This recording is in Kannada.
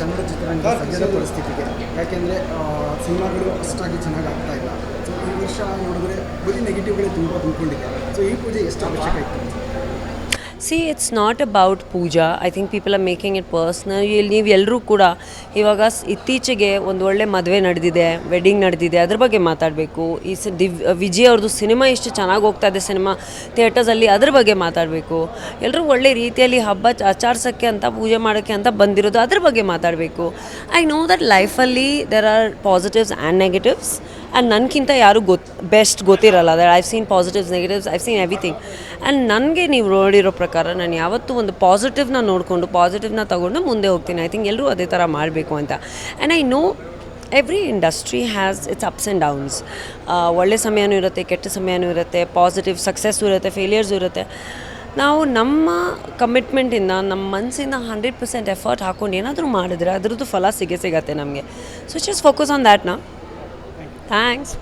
ಕನ್ನಡ ಚಿತ್ರರಂಗ ಸದ್ಯದ ಪರಿಸ್ಥಿತಿಗೆ. ಯಾಕೆಂದರೆ ಸಿನಿಮಾಗಳು ಅಷ್ಟಾಗಿ ಚೆನ್ನಾಗಿ ಆಗ್ತಾ ಇಲ್ಲ. ಸೊ ಈ ವರ್ಷ ನೋಡಿದ್ರೆ ಬರೀ ನೆಗೆಟಿವ್ಗಳೇ ತುಂಬ ತುಂಬಿಕೊಂಡಿದೆ. ಸೊ ಈ ಪೂಜೆ ಎಷ್ಟು ಅವಶ್ಯಕ ಇತ್ತು? See it's not about puja. I think people are making it personal ನೀವು ಎಲ್ಲರೂ ಕೂಡ ಇವಾಗ ಇತ್ತೀಚೆಗೆ ಒಂದು ಒಳ್ಳೆ ಮದುವೆ ನಡೆದಿದೆ ವೆಡ್ಡಿಂಗ್ ನಡೆದಿದೆ, ಅದ್ರ ಬಗ್ಗೆ ಮಾತಾಡಬೇಕು. ಈ ಸ ದಿವ್ ವಿಜಯ್ ಅವ್ರದ್ದು ಸಿನಿಮಾ ಎಷ್ಟು ಚೆನ್ನಾಗಿ ಹೋಗ್ತಾ ಇದೆ ಸಿನಿಮಾ ಥಿಯೇಟರ್ಸಲ್ಲಿ ಅದ್ರ ಬಗ್ಗೆ ಮಾತಾಡಬೇಕು. ಎಲ್ಲರೂ ಒಳ್ಳೆ ರೀತಿಯಲ್ಲಿ ಹಬ್ಬ ಆಚರಿಸೋಕ್ಕೆ ಅಂತ, ಪೂಜೆ ಮಾಡೋಕ್ಕೆ ಅಂತ ಬಂದಿರೋದು ಅದ್ರ ಬಗ್ಗೆ ಮಾತಾಡಬೇಕು. ಐ ನೋ ದಟ್ ಲೈಫಲ್ಲಿ there are positives and negatives and ನನಗಿಂತ ಯಾರು ಗೊತ್ತು ಬೆಸ್ಟ್ ಗೊತ್ತಿರಲ್ಲ. That I've seen positives negatives I've seen everything and ನನಗೆ ನೀವು ನೋಡಿರೋ ಪ್ರಕಾರ ನಾನು ಯಾವತ್ತೂ ಒಂದು ಪಾಸಿಟಿವ್ನ ನೋಡಿಕೊಂಡು ಪಾಸಿಟಿವ್ನ ತಗೊಂಡು ಮುಂದೆ ಹೋಗ್ತೀನಿ. ಐ ಥಿಂಕ್ ಎಲ್ಲರೂ ಅದೇ ಥರ ಮಾಡಬೇಕು ಅಂತ. And I know every industry has its ups and downs ಒಳ್ಳೆ ಸಮಯನೂ ಇರುತ್ತೆ, ಕೆಟ್ಟ ಸಮಯನೂ ಇರುತ್ತೆ ಪಾಸಿಟಿವ್ ಸಕ್ಸಸ್ಸು ಇರುತ್ತೆ ಫೇಲಿಯರ್ಸು ಇರುತ್ತೆ. ನಾವು ನಮ್ಮ ಕಮಿಟ್ಮೆಂಟಿಂದ ನಮ್ಮ ಮನಸ್ಸಿಂದ ಹಂಡ್ರೆಡ್ ಪರ್ಸೆಂಟ್ ಎಫರ್ಟ್ ಹಾಕ್ಕೊಂಡು ಏನಾದರೂ ಮಾಡಿದ್ರೆ ಅದರದ್ದು ಫಲ ಸಿಗೇ ಸಿಗತ್ತೆ ನಮಗೆ. So just focus on that ನಾ ಥ್ಯಾಂಕ್ಸ್